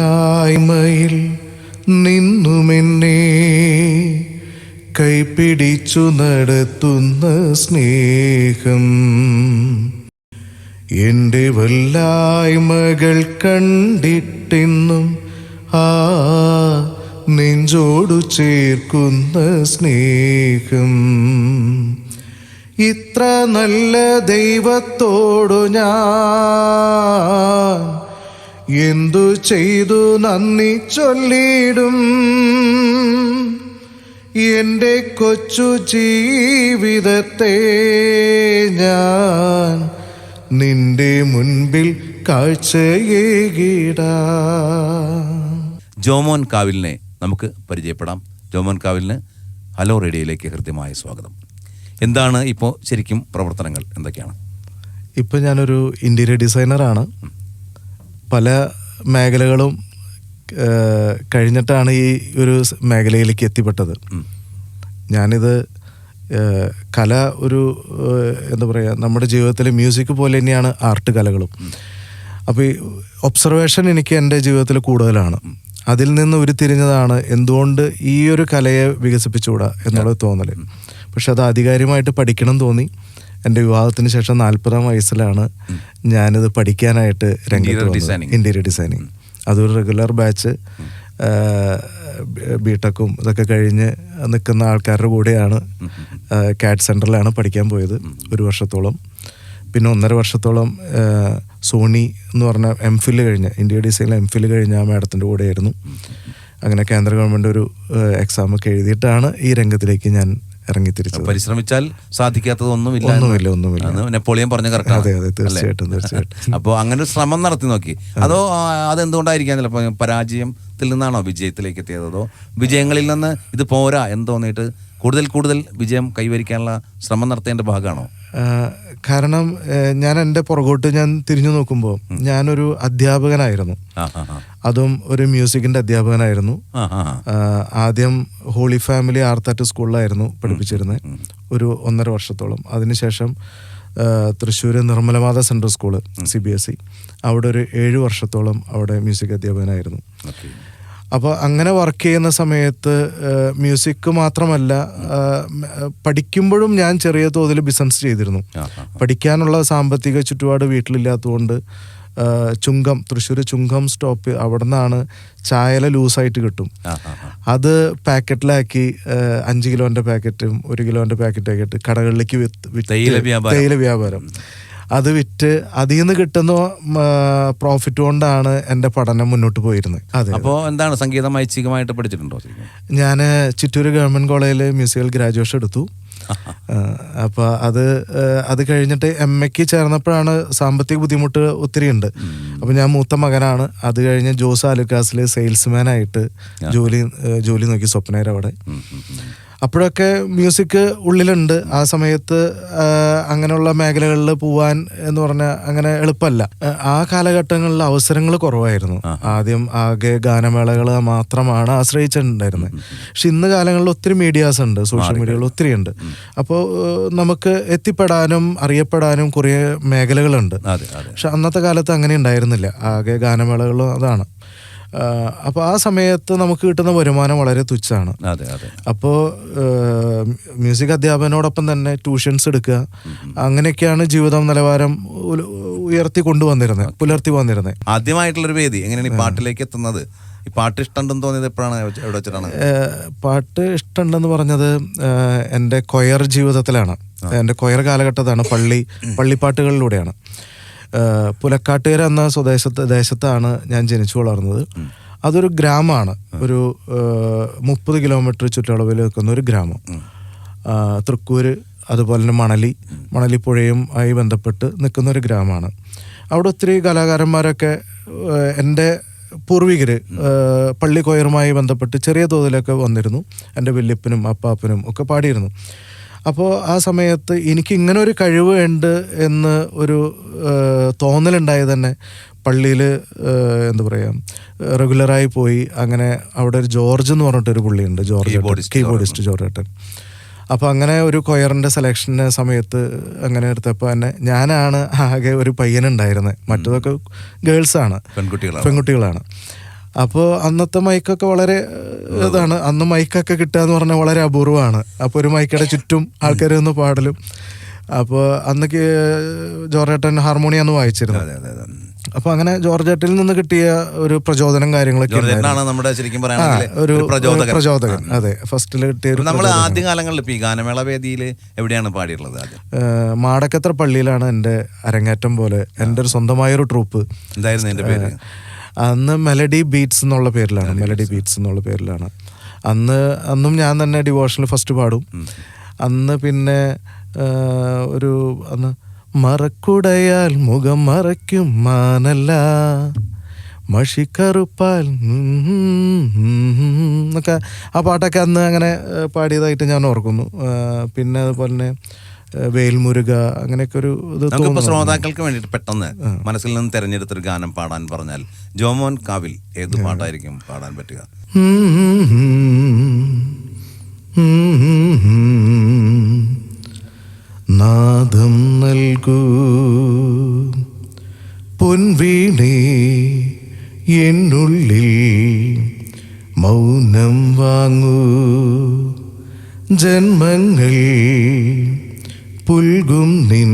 ഒന്നുമില്ലായ്മയിൽ നിന്നുമെന്നെ കൈപിടിച്ചു നടത്തുന്ന സ്നേഹം. എന്റെ വല്ലായ്മകൾ കണ്ടിട്ടെന്നും ആ നെഞ്ചോടു ചേർക്കുന്ന സ്നേഹം. ഇത്ര നല്ല ദൈവത്തോടു ഞാൻ എന്തു ചെയ്തു നന്ദി ചൊല്ലിടും? എന്റെ കൊച്ചു ജീവിതത്തെ ഞാൻ നിന്റെ മുൻപിൽ കാഴ്ചയേകിട. ജോമോൻ കാവിലിനെ നമുക്ക് പരിചയപ്പെടാം. ജോമോൻ കാവിലിന് ഹലോ റേഡിയോയിലേക്ക് ഹൃദ്യമായ സ്വാഗതം. എന്താണ് ഇപ്പോൾ ശരിക്കും പ്രവർത്തനങ്ങൾ എന്തൊക്കെയാണ്? ഇപ്പോൾ ഞാനൊരു ഇന്റീരിയർ ഡിസൈനറാണ്. പല മേഖലകളും കഴിഞ്ഞിട്ടാണ് ഈ ഒരു മേഖലയിലേക്ക് എത്തിപ്പെട്ടത്. ഞാനിത് കല ഒരു എന്താ പറയുക നമ്മുടെ ജീവിതത്തിലെ മ്യൂസിക് പോലെ തന്നെയാണ് ആർട്ട് കലകളും. അപ്പോൾ ഈ ഒബ്സർവേഷൻ എനിക്ക് എന്റെ ജീവിതത്തിൽ കൂടുതലാണ്. അതിൽ നിന്ന് ഉരുത്തിരിഞ്ഞതാണ് എന്തുകൊണ്ട് ഈ ഒരു കലയെ വികസിപ്പിച്ചുകൂടാ എന്നുള്ളത് തോന്നൽ പക്ഷെ അത് ആധികാരികമായിട്ട് പഠിക്കണം തോന്നി. എന്റെ വിവാഹത്തിന് ശേഷം നാൽപ്പതാം വയസ്സിലാണ് ഞാനിത് പഠിക്കാനായിട്ട് രംഗത്ത്. ഇന്റീരിയർ ഡിസൈനിങ് അതൊരു റെഗുലർ ബാച്ച് ബിടെക്കും ഇതൊക്കെ കഴിഞ്ഞ് നിൽക്കുന്ന ആൾക്കാരുടെ കൂടെയാണ് കാറ്റ് സെന്ററിലാണ് പഠിക്കാൻ പോയത് ഒരു വർഷത്തോളം. പിന്നെ ഒന്നര വർഷത്തോളം സോണി എന്ന് പറഞ്ഞ എം ഫിൽ കഴിഞ്ഞ് ഇന്ത്യ ഡിസൈനിൽ എം ഫിൽ കഴിഞ്ഞ ആ മാഡത്തിന്റെ കൂടെയായിരുന്നു. അങ്ങനെ കേന്ദ്ര ഗവൺമെന്റ് ഒരു എക്സാമൊക്കെ എഴുതിയിട്ടാണ് ഈ രംഗത്തിലേക്ക് ഞാൻ ഇറങ്ങിത്തിരിച്ചത് പരിശ്രമിച്ചാൽ സാധിക്കാത്തതൊന്നുമില്ല ഒന്നുമില്ല, ഒന്നുമില്ല. നെപ്പോളിയൻ പറഞ്ഞ കറക്റ്റ് അതെ, അതെ, തീർച്ചയായിട്ടും, തീർച്ചയായിട്ടും. അപ്പോൾ അങ്ങനെ ഒരു ശ്രമം നടത്തി നോക്കി. അതോ. അതെന്തുകൊണ്ടായിരിക്കാം ചിലപ്പോൾ പരാജയത്തിൽ നിന്നാണോ വിജയത്തിലേക്ക് എത്തിയത്? അതോ വിജയങ്ങളിൽ നിന്ന് ഇത് പോരാ എന്ന് തോന്നിയിട്ട് കൂടുതൽ കൂടുതൽ വിജയം കൈവരിക്കാനുള്ള ശ്രമം നടത്തേണ്ട ഭാഗമാണോ? കാരണം ഞാൻ എന്റെ പുറകോട്ട് ഞാൻ തിരിഞ്ഞു നോക്കുമ്പോൾ ഞാനൊരു അധ്യാപകനായിരുന്നു. അതും ഒരു മ്യൂസിക്കിന്റെ അധ്യാപകനായിരുന്നു. ആദ്യം ഹോളി ഫാമിലി ആർത്താറ്റ് സ്കൂളിലായിരുന്നു പഠിപ്പിച്ചിരുന്നത് ഒരു ഒന്നര വർഷത്തോളം. അതിനുശേഷം Thrissur Nirmalamata central school C B S E. അവിടെ ഒരു ഏഴ് വർഷത്തോളം അവിടെ മ്യൂസിക് അധ്യാപകനായിരുന്നു. അപ്പോൾ അങ്ങനെ വർക്ക് ചെയ്യുന്ന സമയത്ത് മ്യൂസിക് മാത്രമല്ല പഠിക്കുമ്പോഴും ഞാൻ ചെറിയ തോതിൽ ബിസിനസ് ചെയ്തിരുന്നു. പഠിക്കാനുള്ള സാമ്പത്തിക ചുറ്റുപാട് വീട്ടിലില്ലാത്തതുകൊണ്ട് ചുങ്കം തൃശ്ശൂർ ചുങ്കം സ്റ്റോപ്പ് അവിടെ നിന്നാണ് ചായല ലൂസായിട്ട് കിട്ടും. അത് പാക്കറ്റിലാക്കി അഞ്ച് കിലോന്റെ പാക്കറ്റും ഒരു കിലോന്റെ പാക്കറ്റൊക്കെ ഇട്ട് കടകളിലേക്ക് തേയില വ്യാപാരം. അത് വിറ്റ് അതിൽ നിന്ന് കിട്ടുന്ന പ്രോഫിറ്റ് കൊണ്ടാണ് എന്റെ പഠനം മുന്നോട്ട് പോയിരുന്നത്. അതെ അപ്പോൾ എന്താണ് സംഗീതം ഐച്ഛികമായിട്ട് പഠിച്ചിട്ടുണ്ടോ ഞാൻ ചിറ്റൂർ ഗവൺമെന്റ് കോളേജിൽ മ്യൂസിക്കൽ ഗ്രാജുവേഷൻ എടുത്തു. അപ്പോൾ അത് അത് കഴിഞ്ഞിട്ട് എം എക്ക് ചേർന്നപ്പോഴാണ് സാമ്പത്തിക ബുദ്ധിമുട്ട് ഒത്തിരി ഉണ്ട്. അപ്പോൾ ഞാൻ മൂത്ത മകനാണ്. അത് കഴിഞ്ഞ് ജോസ് ആലുക്കാസിൽ സെയിൽസ്മാനായിട്ട് ജോലി ജോലി നോക്കി സ്വപ്നേര അവിടെ ഉം, ഉം, ഉം. അപ്പോഴൊക്കെ മ്യൂസിക് ഉള്ളിലുണ്ട്. ആ സമയത്ത് അങ്ങനെയുള്ള മേഖലകളിൽ പോവാൻ എന്ന് പറഞ്ഞാൽ അങ്ങനെ എളുപ്പമല്ല. ആ, കാലഘട്ടങ്ങളിൽ അവസരങ്ങൾ കുറവായിരുന്നു. ആദ്യം ആകെ ഗാനമേളകൾ മാത്രമാണ് ആശ്രയിച്ചിട്ടുണ്ടായിരുന്നത്. പക്ഷെ ഇന്ന് കാലങ്ങളിൽ ഒത്തിരി മീഡിയാസ് ഉണ്ട്. സോഷ്യൽ മീഡിയകൾ ഒത്തിരി ഉണ്ട്. അപ്പോൾ നമുക്ക് എത്തിപ്പെടാനും അറിയപ്പെടാനും കുറേ മേഖലകളുണ്ട്. പക്ഷെ അന്നത്തെ കാലത്ത് അങ്ങനെ ഉണ്ടായിരുന്നില്ല. ആകെ ഗാനമേളകളും അതാണ്. അപ്പോൾ ആ സമയത്ത് നമുക്ക് കിട്ടുന്ന വരുമാനം വളരെ തുച്ഛമാണ്. അപ്പോൾ മ്യൂസിക് അധ്യാപനോടൊപ്പം തന്നെ ട്യൂഷൻസ് എടുക്കുക അങ്ങനെയൊക്കെയാണ് ജീവിതം നിലവാരം ഉയർത്തി കൊണ്ടുവന്നിരുന്നത് പുലർത്തി വന്നിരുന്നത്. ആദ്യമായിട്ടുള്ളൊരു വേദി എങ്ങനെയാണ് ഈ പാട്ടിലേക്ക് എത്തുന്നത്? ഈ പാട്ട് ഇഷ്ടമുണ്ടെന്ന് തോന്നിയത് എപ്പോഴാണ്? എവിടെ വെച്ചിട്ടാണ്? പാട്ട് ഇഷ്ടമുണ്ടെന്ന് പറഞ്ഞത് എന്റെ കൊയർ ജീവിതത്തിലാണ്. എന്റെ കൊയർ കാലഘട്ടത്താണ് പള്ളി പള്ളിപ്പാട്ടുകളിലൂടെയാണ്. പുലക്കാട്ടുകര എന്ന സ്വദേശത്ത് ദേശത്താണ് ഞാൻ ജനിച്ചു വളർന്നത്. അതൊരു ഗ്രാമമാണ്. ഒരു മുപ്പത് കിലോമീറ്റർ ചുറ്റളവിൽ നിൽക്കുന്ന ഒരു ഗ്രാമം. തൃക്കൂര് അതുപോലെ തന്നെ മണലി മണലിപ്പുഴയും ആയി ബന്ധപ്പെട്ട് നിൽക്കുന്ന ഒരു ഗ്രാമമാണ്. അവിടെ ഒത്തിരി കലാകാരന്മാരൊക്കെ എന്റെ പൂർവികർ പള്ളി കൊയറുമായി ബന്ധപ്പെട്ട് ചെറിയ തോതിലൊക്കെ വന്നിരുന്നു. എന്റെ വല്യപ്പനും അപ്പാപ്പനും ഒക്കെ പാടിയിരുന്നു. അപ്പോൾ ആ സമയത്ത് എനിക്ക് ഇങ്ങനെ ഒരു കഴിവ് ഉണ്ട് എന്ന് ഒരു തോന്നലുണ്ടായി തന്നെ പള്ളിയിൽ എന്താ പറയുക റെഗുലറായി പോയി അങ്ങനെ അവിടെ ഒരു ജോർജ് എന്ന് പറഞ്ഞിട്ടൊരു പുള്ളിയുണ്ട് ജോർജ് കീബോർഡിസ്റ്റ് ജോർജ് ഏട്ടൻ. അപ്പോൾ അങ്ങനെ ഒരു കൊയറിന്റെ സെലക്ഷന്റെ സമയത്ത് അങ്ങനെ എടുത്തപ്പോൾ തന്നെ ഞാനാണ് ആകെ ഒരു പയ്യനുണ്ടായിരുന്നത് മറ്റതൊക്കെ ഗേൾസാണ്. പെൺകുട്ടികളാണ്. പെൺകുട്ടികളാണ്. അപ്പോൾ അന്നത്തെ മൈക്കൊക്കെ വളരെ ഇതാണ്. അന്ന് മൈക്കൊക്കെ കിട്ടുക എന്ന് പറഞ്ഞാൽ വളരെ അപൂർവമാണ്. അപ്പോൾ ഒരു മൈക്കയുടെ ചുറ്റും ആൾക്കാർ ഒന്ന് പാടലും. അപ്പോൾ അന്നൊക്കെ ജോർജേട്ടൻ ഹാർമോണിയം അന്ന് വായിച്ചിരുന്നു അപ്പൊ അങ്ങനെ ജോർജേട്ടിൽ നിന്ന് കിട്ടിയ ഒരു പ്രചോദനം കാര്യങ്ങളൊക്കെ നമ്മുടെ ശരിക്കും ഒരു പ്രചോദകൻ. അതെ ഫസ്റ്റിൽ കിട്ടിയ നമ്മൾ ആദ്യ കാലങ്ങളിൽ ഈ ഗാനമേള വേദിയിൽ എവിടെയാണ് പാടിയിട്ടുള്ളത് മാടക്കത്ര പള്ളിയിലാണ് എന്റെ അരങ്ങേറ്റം പോലെ എന്റെ ഒരു സ്വന്തമായൊരു ട്രൂപ്പ്. എന്തായിരുന്നു എന്റെ പേര്? അന്ന് മെലഡി ബീറ്റ്സ് എന്നുള്ള പേരിലാണ് മെലഡി ബീറ്റ്സ് എന്നുള്ള പേരിലാണ് അന്ന് അന്നും ഞാൻ തന്നെ ഡിവോഷനിൽ ഫസ്റ്റ് പാടും അന്ന് പിന്നെ ഒരു അന്ന് മറക്കുടയാൽ മുഖം മറയ്ക്കും മാനല്ല മഷിക്കറുപ്പാൽ എന്നൊക്കെ ആ പാട്ടൊക്കെ അന്ന് അങ്ങനെ പാടിയതായിട്ട് ഞാൻ ഓർക്കുന്നു പിന്നെ അതുപോലെ തന്നെ വേൽമുരുക അങ്ങനെയൊക്കെ ഒരു ഇത് ശ്രോതാക്കൾക്ക് വേണ്ടിയിട്ട് പെട്ടെന്ന് മനസ്സിൽ നിന്ന് തെരഞ്ഞെടുത്തൊരു ഗാനം പാടാൻ പറഞ്ഞാൽ ജോമോൻ കാവിൽ ഏത് പാട്ടായിരിക്കും പാടാൻ പറ്റുക? നാദം നൽകൂ. പൊൻവീണേ എന്നുള്ളിൽ മൗനം വാങ്ങൂ. ജന്മങ്ങൾ പുൽകും നിൻ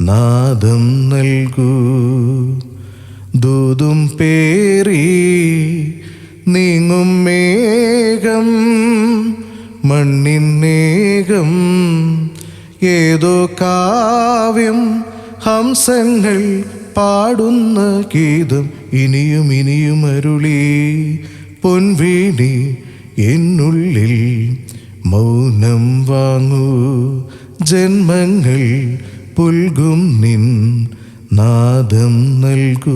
നാദം നൽകൂ. ദൂതും പേറി നീങ്ങും മേഘം മണ്ണിൻ മേഘം ഏതോ കാവ്യം ഹംസങ്ങൾ പാടുന്ന ഗീതം ഇനിയും ഇനിയും അരുളി. പൊൻവീണി എന്നുള്ളിൽ മൗനം വാങ്ങൂ. ജന്മങ്ങൾ പുൽകും നിൻ നാദം നൽകൂ.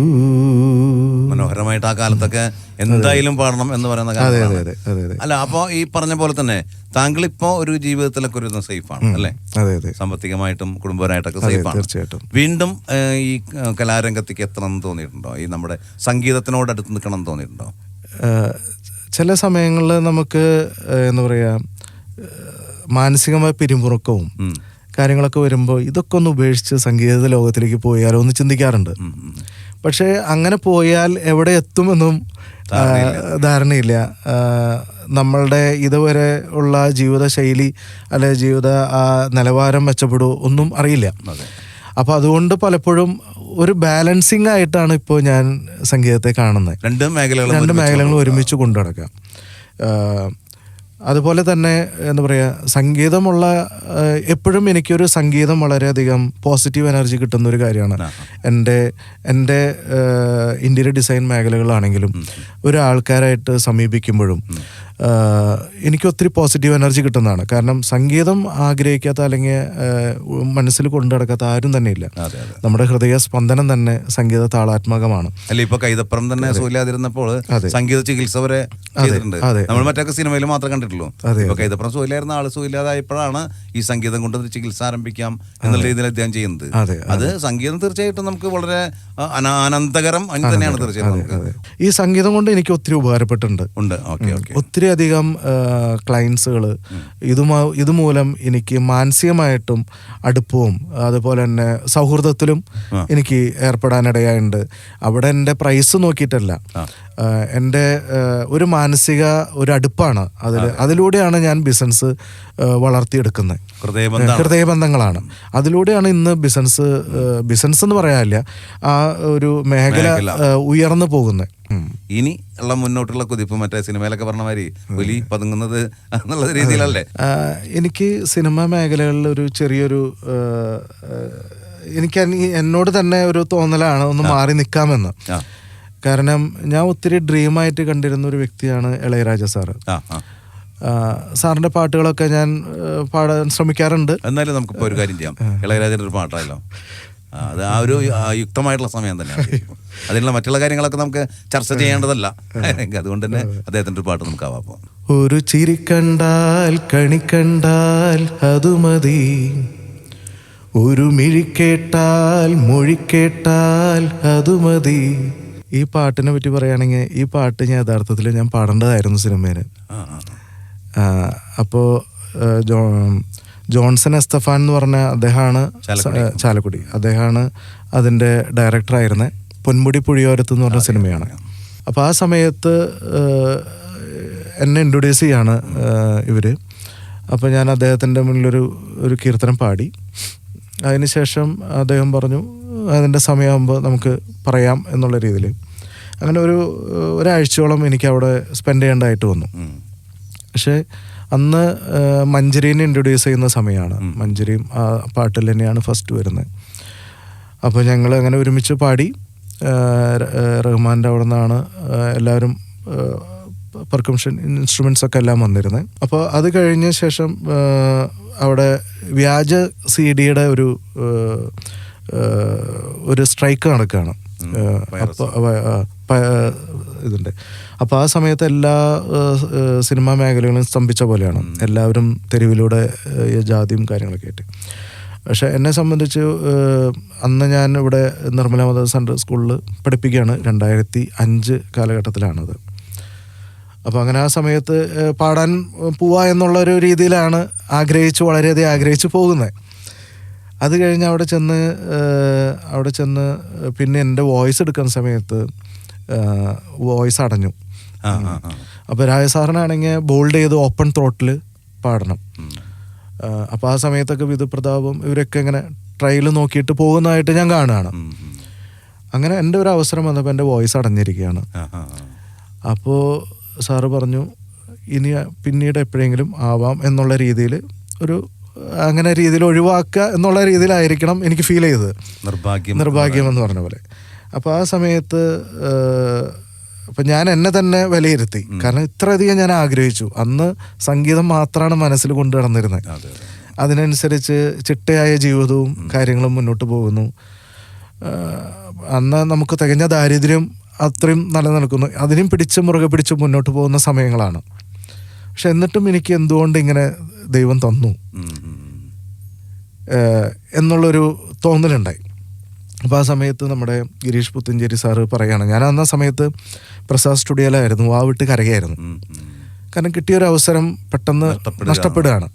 മനോഹരമായിട്ട് ആ കാലത്തൊക്കെ എന്തായാലും പാടണം എന്ന് പറയുന്ന കാലമാണ്. അല്ല അപ്പോ ഈ പറഞ്ഞ പോലെ തന്നെ താങ്കൾ ഇപ്പോ ഒരു ജീവിതത്തിലൊക്കെ ഒരു സേഫാണ് അല്ലേ? അതെ അതെ. സാമ്പത്തികമായിട്ടും കുടുംബപരമായിട്ടൊക്കെ സേഫാണ് തീർച്ചയായിട്ടും. വീണ്ടും ഈ കലാരംഗത്തേക്ക് എത്തണം എന്ന് തോന്നിയിട്ടുണ്ടോ? ഈ നമ്മുടെ സംഗീതത്തിനോട് അടുത്ത് നിൽക്കണം എന്ന് തോന്നിയിട്ടുണ്ടോ? ചില സമയങ്ങളിൽ നമുക്ക് എന്താ പറയുക മാനസികമായ പിരിമുറുക്കവും കാര്യങ്ങളൊക്കെ വരുമ്പോൾ ഇതൊക്കെ ഒന്ന് ഉപേക്ഷിച്ച് സംഗീത ലോകത്തിലേക്ക് പോയാലോ എന്ന് ചിന്തിക്കാറുണ്ട്. പക്ഷേ അങ്ങനെ പോയാൽ എവിടെ എത്തുമെന്നും ധാരണയില്ല. നമ്മളുടെ ഇതുവരെ ഉള്ള ജീവിതശൈലി അല്ലെ ജീവിത നിലവാരം മെച്ചപ്പെടുമോ ഒന്നും അറിയില്ല. അപ്പോൾ അതുകൊണ്ട് പലപ്പോഴും ഒരു ബാലൻസിങ് ആയിട്ടാണ് ഇപ്പോൾ ഞാൻ സംഗീതത്തെ കാണുന്നത്. രണ്ട് മേഖലകളും രണ്ട് ഒരുമിച്ച് മേഖലകളും ഒരുമിച്ച് കൊണ്ടു നടക്കാം അതുപോലെ തന്നെ എന്താ പറയുക സംഗീതമുള്ള എപ്പോഴും എനിക്കൊരു സംഗീതം വളരെയധികം പോസിറ്റീവ് എനർജി കിട്ടുന്ന ഒരു കാര്യമാണ് എന്റെ എന്റെ ഇന്റീരിയർ ഡിസൈൻ മേഖലകളാണെങ്കിലും ഒരു ആൾക്കാരായിട്ട് സമീപിക്കുമ്പോഴും എനിക്ക് ഒത്തിരി പോസിറ്റീവ് എനർജി കിട്ടുന്നതാണ്. കാരണം സംഗീതം ആഗ്രഹിക്കാത്ത അല്ലെങ്കിൽ മനസ്സിൽ കൊണ്ടു നടക്കാത്ത ആരും തന്നെ ഇല്ല. നമ്മുടെ ഹൃദയ സ്പന്ദനം തന്നെ സംഗീത താളാത്മകമാണ്. അല്ല ഇപ്പൊ കൈതപ്പുറം തന്നെ സൂര്യാതിരുന്നപ്പോൾ സംഗീത ചികിത്സ വരെ നമ്മൾ മറ്റൊക്കെ സിനിമയിൽ മാത്രം കണ്ടിട്ടുള്ളൂ. ഇപ്പൊ കൈതപ്പുറം സൂര്യായിരുന്ന ആൾ സൂര്യാതായപ്പോഴാണ് ഈ സംഗീതം കൊണ്ട് ചികിത്സ ആരംഭിക്കാം എന്നുള്ള രീതിയിൽ അദ്ദേഹം ചെയ്യുന്നത്. അതെ, അത്. സംഗീതം തീർച്ചയായിട്ടും നമുക്ക് വളരെ അതിന് തന്നെയാണ് തീർച്ചയായിട്ടും ഈ സംഗീതം കൊണ്ട് എനിക്ക് ഒത്തിരി ഉപകാരപ്പെട്ടിട്ടുണ്ട്. ഉണ്ട്. ഓക്കെ. ഒത്തിരി അധികം ക്ലയൻസുകൾ ഇതുമാ ഇതുമൂലം എനിക്ക് മാനസികമായിട്ടും അടുപ്പവും അതുപോലെ തന്നെ സൗഹൃദത്തിലും എനിക്ക് ഏർപ്പെടാനിടയായുണ്ട്. അവിടെ എന്റെ പ്രൈസ് നോക്കിയിട്ടല്ല. എന്റെ ഒരു മാനസിക ഒരു അടുപ്പാണ്. അതിൽ അതിലൂടെയാണ് ഞാൻ ബിസിനസ് വളർത്തിയെടുക്കുന്നത്. ഹൃദയബന്ധം ഹൃദയബന്ധങ്ങളാണ്. അതിലൂടെയാണ് ഇന്ന് ബിസിനസ് ബിസിനസ് എന്ന് പറയാനില്ല ആ ഒരു മേഖല. ഉയർന്നു പോകുന്നത്. ഇനി ഉള്ള മുന്നോട്ടുള്ള കുതിപ്പ് മറ്റേ സിനിമയിലൊക്കെ പറഞ്ഞ മാതിരി പുലി പതുങ്ങുന്നത് എന്നുള്ള രീതിയിലല്ലേ? എനിക്ക് സിനിമാ മേഖലകളിൽ ഒരു ചെറിയൊരു എനിക്ക് എന്നോട് തന്നെ ഒരു തോന്നലാണ് ഒന്ന് മാറി നിൽക്കാമെന്ന് കാരണം ഞാൻ ഒത്തിരി ഡ്രീമായിട്ട് കണ്ടിരുന്ന ഒരു വ്യക്തിയാണ് ഇളയരാജ സാറ്. സാറിന്റെ പാട്ടുകളൊക്കെ ഞാൻ പാടാൻ ശ്രമിക്കാറുണ്ട്. എന്നാലും നമുക്ക് ഒരു കാര്യം ചെയ്യാം. ഇളയരാജയുടെ ഒരു പാട്ടായല്ലോ ആ, അത് ആ ഒരു യുക്തമായിട്ടുള്ള സമയം തന്നെയാണ്. അതിനുള്ള മറ്റുള്ള കാര്യങ്ങളൊക്കെ നമുക്ക് ചർച്ച ചെയ്യേണ്ടതല്ല. അതുകൊണ്ട് തന്നെ അദ്ദേഹത്തിന്റെ ഒരു പാട്ട് നമുക്ക് ആവാം. ഒരു ചിരി കണ്ടാൽ കണി കണ്ടാൽ അത് മതി. ഒരു മിഴി കേട്ടാൽ മൊഴി കേട്ടാൽ അത് മതി. ഈ പാട്ടിനെ പറ്റി പറയുകയാണെങ്കിൽ ഈ പാട്ട് ഞാൻ യഥാർത്ഥത്തിൽ ഞാൻ പാടേണ്ടതായിരുന്നു സിനിമയിൽ അപ്പോൾ ജോ ജോൺസൺ എസ്തഫാൻ എന്ന് പറഞ്ഞ അദ്ദേഹമാണ് ചാലക്കുടി. അദ്ദേഹമാണ് അതിന്റെ ഡയറക്ടറായിരുന്നത് പൊന്മുടി പുഴിയോരത്ത് എന്ന് പറഞ്ഞ സിനിമയാണ്. അപ്പോൾ ആ സമയത്ത് എന്നെ ഇൻട്രൊഡ്യൂസ് ചെയ്യാണ് ഇവർ അപ്പോൾ ഞാൻ അദ്ദേഹത്തിന്റെ മുന്നിലൊരു ഒരു കീർത്തനം പാടി. അതിനുശേഷം അദ്ദേഹം പറഞ്ഞു അതിന്റെ സമയമാകുമ്പോൾ നമുക്ക് പറയാം എന്നുള്ള രീതിയിൽ അങ്ങനെ ഒരു ഒരാഴ്ചയോളം എനിക്ക് അവിടെ സ്പെൻഡ് ചെയ്യേണ്ടതായിട്ട് വന്നു. പക്ഷേ അന്ന് മഞ്ജരീനെ ഇൻട്രൊഡ്യൂസ് ചെയ്യുന്ന സമയമാണ് മഞ്ജരിയും ആ പാട്ടിൽ തന്നെയാണ് ഫസ്റ്റ് വരുന്നത്. അപ്പോൾ ഞങ്ങൾ അങ്ങനെ ഒരുമിച്ച് പാടി റഹ്മാന്റെ അവിടെ നിന്നാണ് എല്ലാവരും പെർക്കംഷൻ ഇൻസ്ട്രുമെൻസ് ഒക്കെ എല്ലാം വന്നിരുന്നത്. അപ്പോൾ അത് കഴിഞ്ഞ ശേഷം അവിടെ വ്യാജ സി ഡിയുടെ ഒരു ഒരു സ്ട്രൈക്ക് നടക്കുകയാണ്. അപ്പോൾ ഇതുണ്ട്. അപ്പോൾ ആ സമയത്ത് എല്ലാ സിനിമാ മേഖലകളും സ്തംഭിച്ച പോലെയാണ്. എല്ലാവരും തെരുവിലൂടെ ജാതിയും കാര്യങ്ങളൊക്കെ ആയിട്ട്. പക്ഷെ എന്നെ സംബന്ധിച്ച് അന്ന് ഞാൻ ഇവിടെ നിർമ്മല മദർ സെൻട്രൽ സ്കൂളിൽ പഠിപ്പിക്കുകയാണ്. രണ്ടായിരത്തി അഞ്ച് കാലഘട്ടത്തിലാണത്. അപ്പോൾ അങ്ങനെ ആ സമയത്ത് പാടാൻ പോവാ എന്നുള്ളൊരു രീതിയിലാണ് ആഗ്രഹിച്ച് വളരെയധികം ആഗ്രഹിച്ച് പോകുന്നത്. അത് കഴിഞ്ഞ് അവിടെ ചെന്ന് അവിടെ ചെന്ന് പിന്നെ എന്റെ വോയിസ് എടുക്കുന്ന സമയത്ത് വോയിസ് അടഞ്ഞു. ആ ആ സാറിനാണെങ്കിൽ അപ്പോൾ രാജസാറിനാണെങ്കിൽ ബോൾഡ് ചെയ്ത് ഓപ്പൺ ത്രോട്ടിൽ പാടണം. അപ്പോൾ ആ സമയത്തൊക്കെ വിധുപ്രതാപും ഇവരൊക്കെ ഇങ്ങനെ ട്രയൽ നോക്കിയിട്ട് പോകുന്നതായിട്ട് ഞാൻ കാണുകയാണ്. അങ്ങനെ എന്റെ ഒരു അവസരം വന്നപ്പോൾ എന്റെ വോയിസ് അടഞ്ഞിരിക്കുകയാണ്. അപ്പോൾ സാറ് പറഞ്ഞു ഇനി പിന്നീട് എപ്പോഴെങ്കിലും ആവാം എന്നുള്ള രീതിയിൽ ഒരു അങ്ങനെ രീതിയിൽ ഒഴിവാക്കുക എന്നുള്ള രീതിയിലായിരിക്കണം എനിക്ക് ഫീൽ ചെയ്തത്. നിർഭാഗ്യം നിർഭാഗ്യം എന്ന് പറഞ്ഞ പോലെ. അപ്പോൾ ആ സമയത്ത് അപ്പം ഞാൻ എന്നെ തന്നെ വിലയിരുത്തി. കാരണം ഇത്രയധികം ഞാൻ ആഗ്രഹിച്ചു. അന്ന് സംഗീതം മാത്രമാണ് മനസ്സിൽ കൊണ്ടു നടന്നിരുന്നത്. അതെ അതെ. അതിനനുസരിച്ച് ചിട്ടയായ ജീവിതവും കാര്യങ്ങളും മുന്നോട്ട് പോകുന്നു. അന്ന് നമുക്ക് തികഞ്ഞ ദാരിദ്ര്യം അത്രയും നിലനിൽക്കുന്നു. അതിനും പിടിച്ച് മുറുകെ പിടിച്ച് മുന്നോട്ട് പോകുന്ന സമയങ്ങളാണ്. പക്ഷെ എന്നിട്ടും എനിക്ക് എന്തുകൊണ്ട് ഇങ്ങനെ ദൈവം തന്നു. എന്നുള്ളൊരു തോന്നലുണ്ടായി അപ്പോൾ ആ സമയത്ത് നമ്മുടെ ഗിരീഷ് പുത്തഞ്ചേരി സാറ് പറയുകയാണ് ഞാൻ അന്ന സമയത്ത് പ്രസാദ് സ്റ്റുഡിയോയിലായിരുന്നു ആ വിട്ട് കരകയായിരുന്നു. കാരണം കിട്ടിയൊരു അവസരം പെട്ടെന്ന്. നഷ്ടപ്പെടുകയാണ്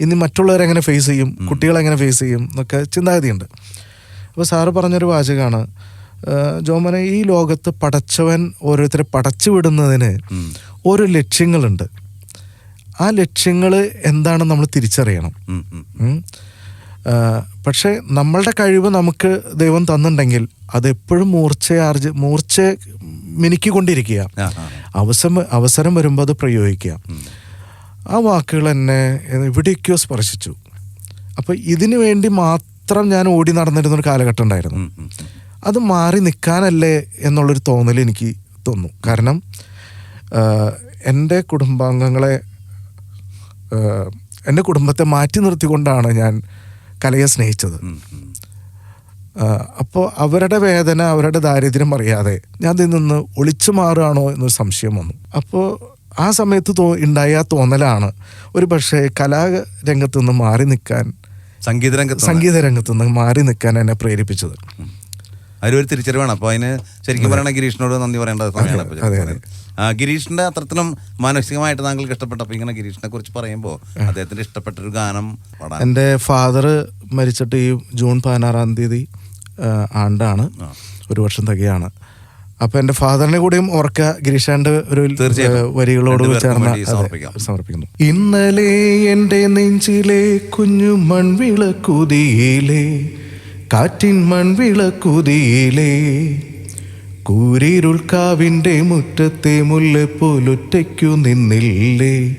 ഇനി മറ്റുള്ളവരെങ്ങനെ ഫേസ് ചെയ്യും കുട്ടികളെങ്ങനെ ഫേസ് ചെയ്യും എന്നൊക്കെ ചിന്താഗതിയുണ്ട് അപ്പോൾ സാറ് പറഞ്ഞൊരു വാചകമാണ് ജോമനെ ഈ ലോകത്ത് പടച്ചവൻ ഓരോരുത്തരെ പടച്ചു വിടുന്നതിന് ഓരോ ലക്ഷ്യങ്ങളുണ്ട് ആ ലക്ഷ്യങ്ങൾ എന്താണെന്ന് നമ്മൾ തിരിച്ചറിയണം. പക്ഷേ നമ്മളുടെ കഴിവ് നമുക്ക് ദൈവം തന്നിട്ടുണ്ടെങ്കിൽ അതെപ്പോഴും മൂർച്ചയാർജ് മൂർച്ച മിനുക്കിക്കൊണ്ടിരിക്കുക. അവസരം അവസരം വരുമ്പോൾ അത് പ്രയോഗിക്കുക. ആ വാക്കുകൾ എന്നെ എവിടേക്കോ സ്പർശിച്ചു. അപ്പോൾ ഇതിനു വേണ്ടി മാത്രം ഞാൻ ഓടി നടന്നിരുന്ന ഒരു കാലഘട്ടം ഉണ്ടായിരുന്നു. അത് മാറി നിൽക്കാനല്ലേ എന്നുള്ളൊരു തോന്നൽ എനിക്ക് തോന്നുന്നു. കാരണം എന്റെ കുടുംബാംഗങ്ങളെ എന്റെ കുടുംബത്തെ മാറ്റി നിർത്തിക്കൊണ്ടാണ് ഞാൻ കലയെ സ്നേഹിച്ചത്. അപ്പോൾ അവരുടെ വേദന അവരുടെ ദാരിദ്ര്യം അറിയാതെ ഞാൻ ഇതിൽ നിന്ന് ഒളിച്ചു മാറുകയാണോ എന്നൊരു സംശയം വന്നു. അപ്പോൾ ആ സമയത്ത് തോ ഉണ്ടായ തോന്നലാണ് ഒരു പക്ഷേ കലാരംഗത്ത് നിന്ന് മാറി നിൽക്കാൻ സംഗീത രംഗത്ത് സംഗീത രംഗത്ത് നിന്ന് മാറി നിൽക്കാൻ എന്നെ പ്രേരിപ്പിച്ചത്. അതിലൊരു തിരിച്ചറിവാണ്. അപ്പോൾ അതിന് ശരിക്കും പറയണ ഗിരീഷിനോട് നന്ദി പറയേണ്ട സമയമാണ് ഗിരീഷിന്റെ അത്രത്തിലും മാനസികമായിട്ട് താങ്കൾക്ക് ഇഷ്ടപ്പെട്ടപ്പോൾ ഇങ്ങനെ ഗിരീഷിനെ കുറിച്ച് പറയുമ്പോൾ അദ്ദേഹത്തിന്റെ ഇഷ്ടപ്പെട്ട ഒരു ഗാനം പാടാൻ. എന്റെ ഫാദർ മരിച്ചിട്ട് ഈ ജൂൺ പതിനാറാം തീയതി ആ, ആണ്ടാണ്. ഒരു വർഷം തകയാണ്. അപ്പൊ എന്റെ ഫാദറിനെ കൂടിയും ഓർക്ക ഗിരീഷാന്റെ ഒരു വരികളോട് രണ്ടുപേർക്കും ചേർന്ന് വേണ്ടി അതെ, സമർപ്പിക്കാം. സമർപ്പിക്കുന്നു. ഇന്നലെ എന്റെ നെഞ്ചിലെ കുഞ്ഞു മൺവിളക്കുതിയിലെ കാറ്റിൻ മൺവിളക്കുതിയിലെ കൂരിരുൾക്കാവിന്റെ മുറ്റത്തെ മുല്ലപ്പോലൊറ്റയ്ക്കു നിന്നില്ലേ?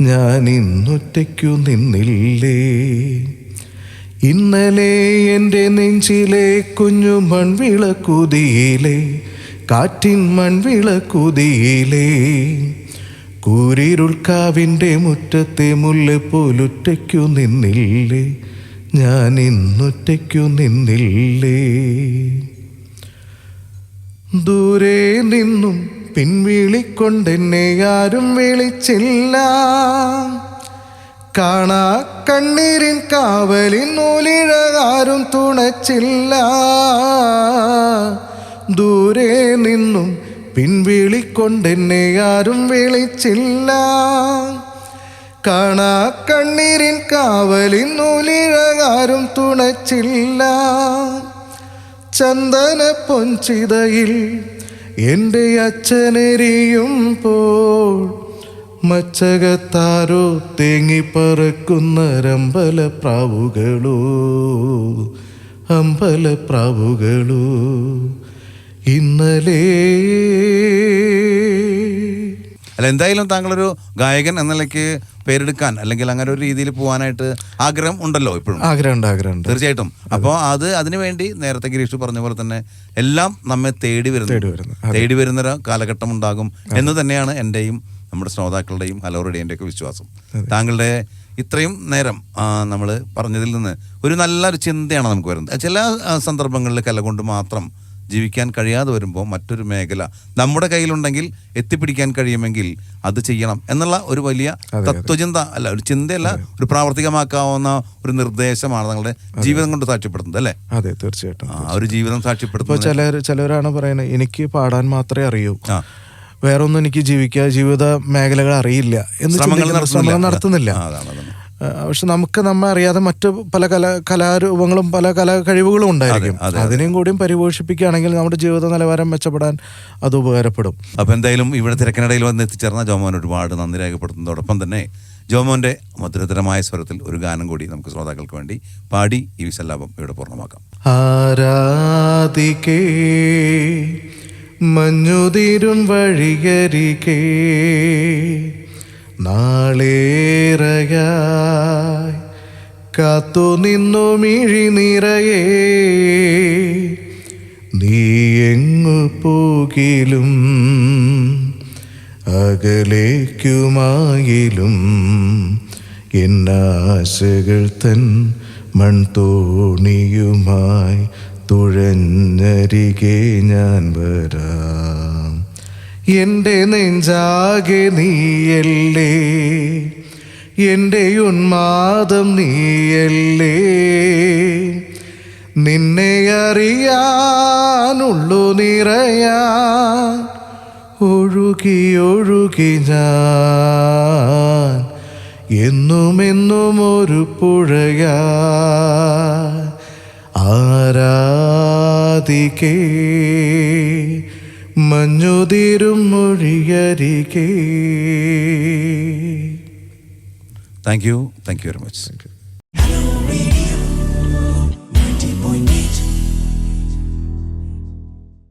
ഞാൻ ഇന്നൊറ്റയ്ക്കു നിന്നില്ലേ? ഇന്നലെ എന്റെ നെഞ്ചിലെ കുഞ്ഞു മൺവിളക്കുതിയിലെ കാറ്റിൻ മൺവിളക്കുതിയിലെ. കൂരിരുൾക്കാവിന്റെ മുറ്റത്തെ മുല്ലപ്പോലൊറ്റയ്ക്കു നിന്നില്ലേ? ഞാൻ ഇന്നൊറ്റയ്ക്കു നിന്നില്ലേ? ദൂരെ നിന്നും പിൻവിളിക്കൊണ്ടെന്നെ ആരും വിളിച്ചില്ല. കാണാ കണ്ണീരിൻ കാവലിൻ നൂലിഴകാരും തുണച്ചില്ല. ദൂരെ നിന്നും പിൻവിളിക്കൊണ്ടെന്നെ ആരും വിളിച്ചില്ല. കാണാ കണ്ണീരിൻ കാവലിൻ നൂലിഴകാരും തുണച്ചില്ല. ചന്ദന പൊഞ്ചിതയിൽ എന്റെ അച്ഛനെരിയും പോൾ മച്ചകത്താരോ തേങ്ങിപ്പറക്കുന്ന രമ്പല പ്രാവുകളോ അമ്പല പ്രാവുകളോ ഇന്നലെ അല്ല എന്തായാലും താങ്കളൊരു ഗായകൻ എന്ന നിലയ്ക്ക് പേരെടുക്കാൻ അല്ലെങ്കിൽ അങ്ങനെ ഒരു രീതിയിൽ പോകാനായിട്ട് ആഗ്രഹം ഉണ്ടല്ലോ ഇപ്പോഴും. ആഗ്രഹമുണ്ട് ആഗ്രഹമുണ്ട്. തീർച്ചയായിട്ടും. അപ്പോൾ അത് അതിനുവേണ്ടി നേരത്തെ ഗിരീഷ് പറഞ്ഞ പോലെ തന്നെ എല്ലാം നമ്മെ തേടി വരുന്നു. തേടി വരുന്ന. വരുന്നൊരു കാലഘട്ടം ഉണ്ടാകും എന്ന് തന്നെയാണ് എന്റെയും നമ്മുടെ ശ്രോതാക്കളുടെയും ഹലോറുടെയും ഒക്കെ വിശ്വാസം. താങ്കളുടെ ഇത്രയും നേരം നമ്മൾ പറഞ്ഞതിൽ നിന്ന് ഒരു നല്ലൊരു ചിന്തയാണ് നമുക്ക് വരുന്നത്. ചില സന്ദർഭങ്ങളിൽ കല കൊണ്ട് മാത്രം ജീവിക്കാൻ കഴിയാതെ വരുമ്പോൾ മറ്റൊരു മേഖല നമ്മുടെ കയ്യിലുണ്ടെങ്കിൽ എത്തിപ്പിടിക്കാൻ കഴിയുമെങ്കിൽ അത് ചെയ്യണം എന്നുള്ള ഒരു വലിയ തത്വചിന്ത അല്ല ഒരു ചിന്തയല്ല ഒരു പ്രാവർത്തികമാക്കാവുന്ന ഒരു നിർദ്ദേശമാണ് നിങ്ങളുടെ ജീവിതം കൊണ്ട് സാക്ഷ്യപ്പെടുന്നത് അല്ലേ? അതെ തീർച്ചയായിട്ടും ആ ഒരു ജീവിതം സാക്ഷ്യപ്പെടുത്തുമ്പോൾ ചിലർ ചിലവരാണ് പറയുന്നത് എനിക്ക് പാടാൻ മാത്രമേ അറിയൂ. വേറൊന്നും വേറെ എനിക്ക് ജീവിക്കുക ജീവിത മേഖലകൾ അറിയില്ല എന്ന് ശ്രമങ്ങൾ നടത്തുന്നില്ല. പക്ഷെ നമുക്ക് നമ്മെ അറിയാതെ മറ്റ് പല കല കലാരൂപങ്ങളും പല കലാ കഴിവുകളും ഉണ്ടായിരിക്കും. അതെ, അതെ. അതിനെയും കൂടിയും പരിപോഷിപ്പിക്കുകയാണെങ്കിൽ നമ്മുടെ ജീവിത നിലവാരം മെച്ചപ്പെടാൻ അത് ഉപകാരപ്പെടും. അപ്പോൾ എന്തായാലും ഇവിടെ തിരക്കിനിടയിൽ വന്ന് എത്തിച്ചേർന്ന ജോമോൻ ഒരുപാട് നന്ദി രേഖപ്പെടുത്തുന്നതോടൊപ്പം തന്നെ ജോമോന്റെ മധുരതരമായ സ്വരത്തിൽ ഒരു ഗാനം കൂടി നമുക്ക് ശ്രോതാക്കൾക്ക് വേണ്ടി പാടി ഈ വിസല്ലാപം ഇവിടെ പൂർണമാക്കാം. ആരാധിക്കേ മഞ്ഞുതിരും വഴിയരികേ നാളേറയായി കാത്തു നിന്നു മിഴി നിറയേ. നീ എങ്ങു പോകിലും അകലേക്കുമായിലും എന്നാശകൾ തൻ മൺതോണിയുമായി തുഴഞ്ഞരികെ ഞാൻ വരാം. എന്റെ നെഞ്ചാകെ നീയല്ലേ? എന്റെ ഉന്മാദം നീയല്ലേ? നിന്നെ അറിയാനുള്ളു നിറയാ ഒഴുകി ഒഴുകി ഞാൻ. എന്നുമെന്നും ഒരു പുഴയാ ആരാധിക്കേ? മഞ്ഞുതിരും മൊഴിയരികേ. Thank you thank you very much